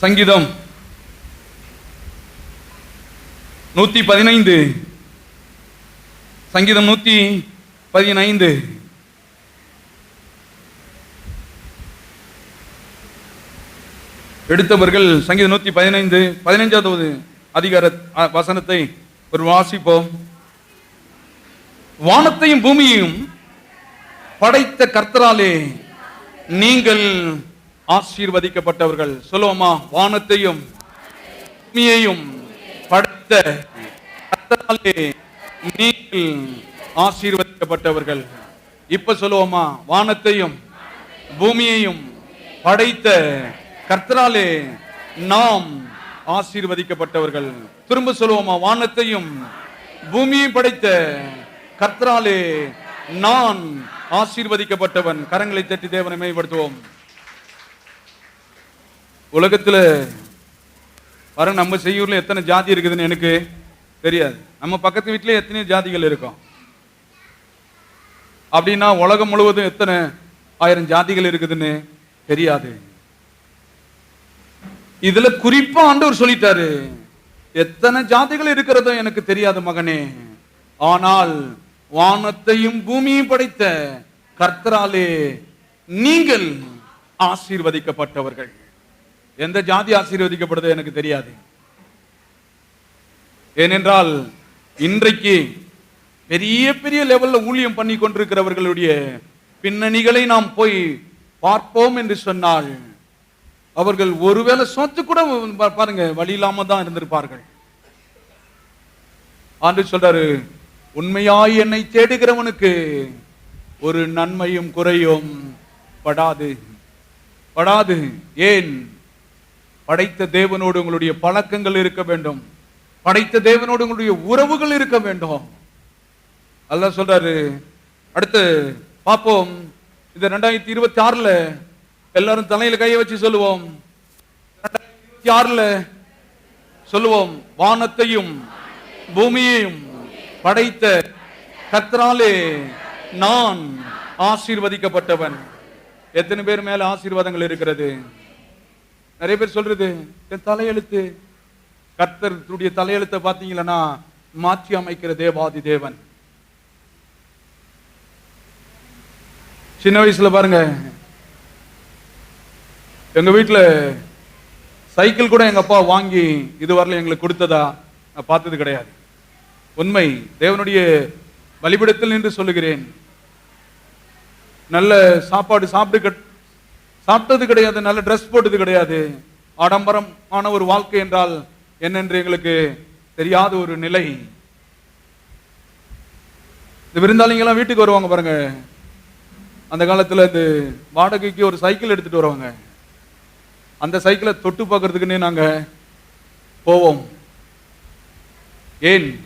சங்கீதம் நூத்தி பதினைந்து. சங்கீதம் நூத்தி பதினைந்து. எடுத்தவர்கள் சங்கீதம் நூத்தி பதினைந்து பதினைஞ்சாவது அதிகார வசனத்தை ஒரு வாசிப்போம். வானத்தையும் பூமியையும் படைத்த கர்த்தராலே நீங்கள் ஆசீர்வதிக்கப்பட்டவர்கள். சொல்லுவோமா வானத்தையும் பூமியையும் படைத்த கர்த்தராலே நீங்கள் ஆசீர்வதிக்கப்பட்டவர்கள். இப்ப சொல்லுவோமா வானத்தையும் பூமியையும் படைத்த கர்த்தராலே நாம் ஆசீர்வதிக்கப்பட்டவர்கள். திரும்ப சொல்லுவோமா வானத்தையும் பூமியையும் படைத்த கர்த்தராலே நான் ஆசீர்வதிக்கப்பட்டவன். கரங்களை தட்டி தேவனை மேம்படுத்துவோம். உலகத்துல வர நம்ம செய்யூர்ல எத்தனை ஜாதி இருக்குதுன்னு எனக்கு தெரியாது. நம்ம பக்கத்து வீட்டிலே எத்தனை ஜாதிகள் இருக்கும். அப்படின்னா உலகம் முழுவதும் எத்தனை ஆயிரம் ஜாதிகள் இருக்குதுன்னு தெரியாது. இதுல குறிப்பா ஆண்டவர் சொல்லிட்டாரு. எத்தனை ஜாதிகள் இருக்கிறதோ எனக்கு தெரியாது மகனே. ஆனால் வானத்தையும் பூமியும் படைத்த கர்த்தராலே நீங்கள் ஆசீர்வதிக்கப்பட்டவர்கள். எந்த ஜாதி ஆசீர்வதிக்கப்படுதோ எனக்கு தெரியாது. ஏனென்றால் இன்றைக்கு பெரிய பெரிய லெவல்ல ஊழியம் பண்ணி கொண்டிருக்கிறவர்களுடைய பின்னணிகளை நாம் போய் பார்ப்போம் என்று சொன்னால் அவர்கள் ஒருவேளை சொத்து கூட பாருங்க வழி இல்லாம தான் இருந்திருப்பார்கள். ஆண்டு சொல்றாரு உண்மையாய் என்னை தேடுகிறவனுக்கு ஒரு நன்மையும் குறையும் படாது. படாது. ஏன்? படைத்த தேவனோடு உங்களுடைய பழக்கங்கள் இருக்க வேண்டும். படைத்த தேவனோடு உங்களுடைய உறவுகள் இருக்க வேண்டும். அல்ல சொல்றாரு. அடுத்து பார்ப்போம். இந்த ரெண்டாயிரத்தி இருபத்தி ஆறுல எல்லாரும் தலையில கையை வச்சு சொல்லுவோம். இருபத்தி ஆறுல சொல்லுவோம். வானத்தையும் பூமியையும் படைத்த கத்ராலே நான் ஆசீர்வதிக்கப்பட்டவன். எத்தனை பேர் மேல ஆசீர்வாதங்கள் இருக்கிறது? நிறைய பேர் சொல்றது என் தலையெழுத்து. கர்த்தருடைய தலையெழுத்தை பார்த்தீங்களன்னா மாற்றி அமைக்கிற தேவாதி தேவன். சின்ன வயசுல பாருங்க எங்க வீட்டுல சைக்கிள் கூட எங்க அப்பா வாங்கி இதுவரையில எங்களுக்கு கொடுத்ததா நான் பார்த்தது கிடையாது. உண்மை தேவனுடைய வழிபடத்தில் நின்று சொல்லுகிறேன். நல்ல சாப்பாடு சாப்பிட்டு சாப்பிட்டது கிடையாது நல்ல ட்ரெஸ் போட்டது கிடையாது. ஆடம்பரமான ஒரு வாழ்க்கை என்றால் என்னென்று எங்களுக்கு தெரியாத ஒரு நிலை. இந்த விருந்தாளிங்கெல்லாம் வீட்டுக்கு வருவாங்க பாருங்க. அந்த காலத்தில் இந்த வாடகைக்கு ஒரு சைக்கிள் எடுத்துட்டு வருவாங்க. அந்த சைக்கிளை தொட்டு பார்க்கறதுக்குன்னே நாங்கள் போவோம். ஏன்?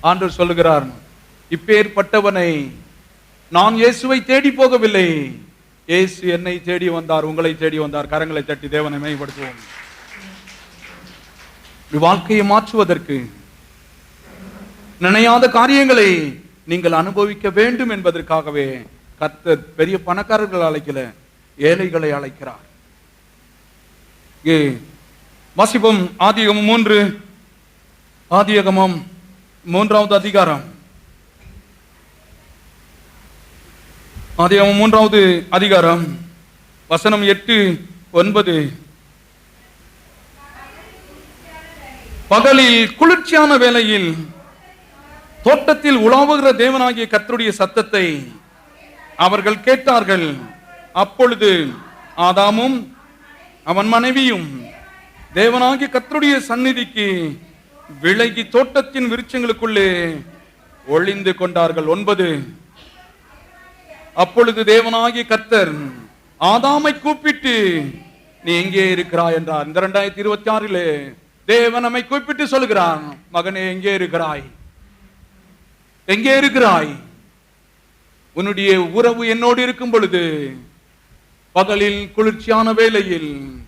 ஆண்டவர் சொல்லுகிறார் இப்பேற்பட்டவனை நான் இயேசுவை தேடி போகவில்லை. இயேசு என்னை தேடி வந்தார் உங்களை தேடி வந்தார். கரங்களை தட்டி தேவனை மேம்படுத்துவோம். வாழ்க்கையை மாற்றுவதற்கு நினையாத காரியங்களை நீங்கள் அனுபவிக்க வேண்டும் என்பதற்காகவே கத்த பெரிய பணக்காரர்கள் அழைக்கல ஏழைகளை அழைக்கிறார். இங்கே வாசிப்போம் ஆதியகமம் மூன்று ஆதியகமம் மூன்றாவது அதிகாரம். ஆதியாகமம் மூன்றாவது அதிகாரம் வசனம் எட்டு ஒன்பது. பகலில் குளிர்ச்சியான வேளையில் தோட்டத்தில் உலாவுகிற தேவனாகிய கத்தருடைய சத்தத்தை அவர்கள் கேட்டார்கள். அப்பொழுது ஆதாமும் அவன் மனைவியும் தேவனாகிய கத்தருடைய சந்நிதிக்கு விலகி தோட்டத்தின் விருச்சங்களுக்குள்ளே ஒளிந்து கொண்டார்கள். ஒன்பது. அப்பொழுது தேவனாகிய கர்த்தர் ஆதாமை கூப்பிட்டு நீ எங்கே இருக்கிறாய்? என்றார். இந்த ரெண்டாயிரத்தி இருபத்தி ஆறிலே தேவன் நம்மை கூப்பிட்டு சொல்கிறான் மகனே எங்கே இருக்கிறாய்? எங்கே இருக்கிறாய்? உன்னுடைய உறவு என்னோடு இருக்கும் பொழுது பகலில் குளிர்ச்சியான வேளையில்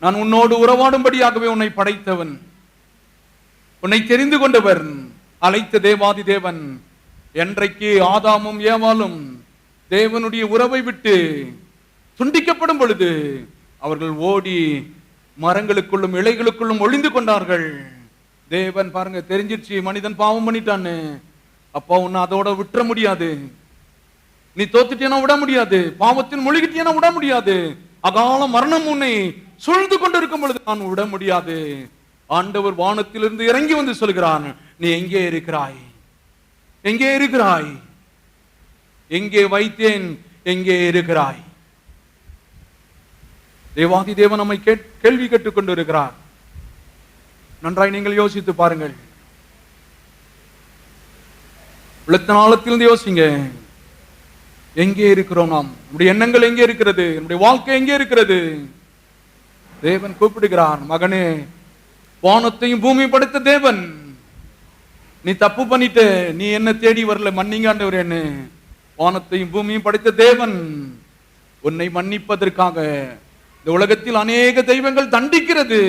நான் உன்னோடு உறவாடும்படியாகவே உன்னை படைத்தவன். உன்னை தெரிந்து கொண்டவர் அழைத்த தேவாதி தேவன் என்றைக்கு ஆதாமும் ஏவாலும் தேவனுடைய உறவை விட்டு துண்டிக்கப்படும் பொழுது அவர்கள் ஓடி மரங்களுக்குள்ளும் இலைகளுக்குள்ளும் ஒளிந்து கொண்டார்கள். தேவன் பாருங்க தெரிஞ்சிருச்சு மனிதன் பாவம் பண்ணிட்டான்னு. அப்பா உன்னை அதோட விட்டுற முடியாது. நீ தோத்துட்டேனா விட முடியாது. பாவத்தின் மொழிகிட்டேனா விட முடியாது. அகால மரணம் உன்னை சூழ்ந்து கொண்டிருக்கும் பொழுது நான் விட முடியாது. ஆண்டவர் வானத்திலிருந்து இறங்கி வந்து சொல்கிறான் நீ எங்கே இருக்கிறாய்? எங்கே இருக்கிறாய்? எங்கே வைத்தேன்? எங்கே இருக்கிறாய்? தேவாதி தேவன் நம்மை கேள்வி கேட்டுக் கொண்டிருக்கிறார். நன்றாய் நீங்கள் யோசித்து பாருங்கள். உள்ளத்தின் நாளத்திலிருந்து யோசிங்க. எங்கே இருக்கிறோம் நாம்? நம்முடைய எண்ணங்கள் எங்கே இருக்கிறது? நம்முடைய வாழ்க்கை எங்கே இருக்கிறது? தேவன் கூப்பிடுகிறார் மகனே வானத்தையும் பூமி படைத்த தேவன். நீ தப்பு பண்ணிட்டு நீ என்ன தேடி வரல? மன்னிங்காண்டவர் என்ன. வானத்தையும் பூமியும் படைத்த தேவன் உன்னை மன்னிப்பதற்காக இந்த உலகத்தில் அநேக தெய்வங்கள் தண்டிக்கிறது.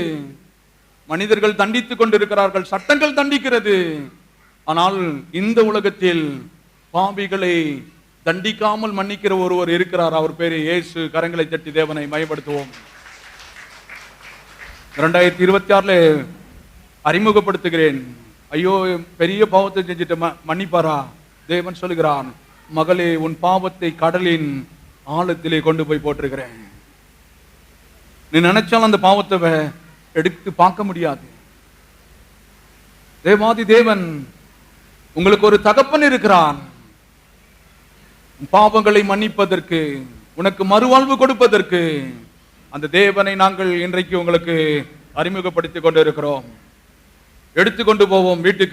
மனிதர்கள் தண்டித்துக் கொண்டிருக்கிறார்கள் சட்டங்கள் தண்டிக்கிறது. ஆனால் இந்த உலகத்தில் பாம்பிகளை தண்டிக்காமல் மன்னிக்கிற ஒருவர் இருக்கிறார். அவர் பேரு இயேசு. கரங்களை தட்டி தேவனை மயப்படுத்துவோம். இரண்டாயிரத்தி இருபத்தி ஆறுல அறிமுகப்படுத்துகிறேன். ஐயோ பெரிய பாவத்தை செஞ்சுட்டு ம- மன்னிப்பாரா? தேவன் சொல்லுகிறான் மகளே உன் பாவத்தை கடலின் ஆழத்திலே கொண்டு போய் போட்டிருக்கிறேன். நீ நினைச்சாலும் அந்த பாவத்தை எடுத்து பார்க்க முடியாது. தேவாதி தேவன் உங்களுக்கு ஒரு தகப்பன் இருக்கிறான். பாவங்களை மன்னிப்பதற்கு உனக்கு மறுவாழ்வு கொடுப்பதற்கு அந்த தேவனை நாங்கள் இன்றைக்கு உங்களுக்கு அறிமுகப்படுத்திக் கொண்டிருக்கிறோம். எடுத்துக்கொண்டு போவோம் வீட்டுக்கு.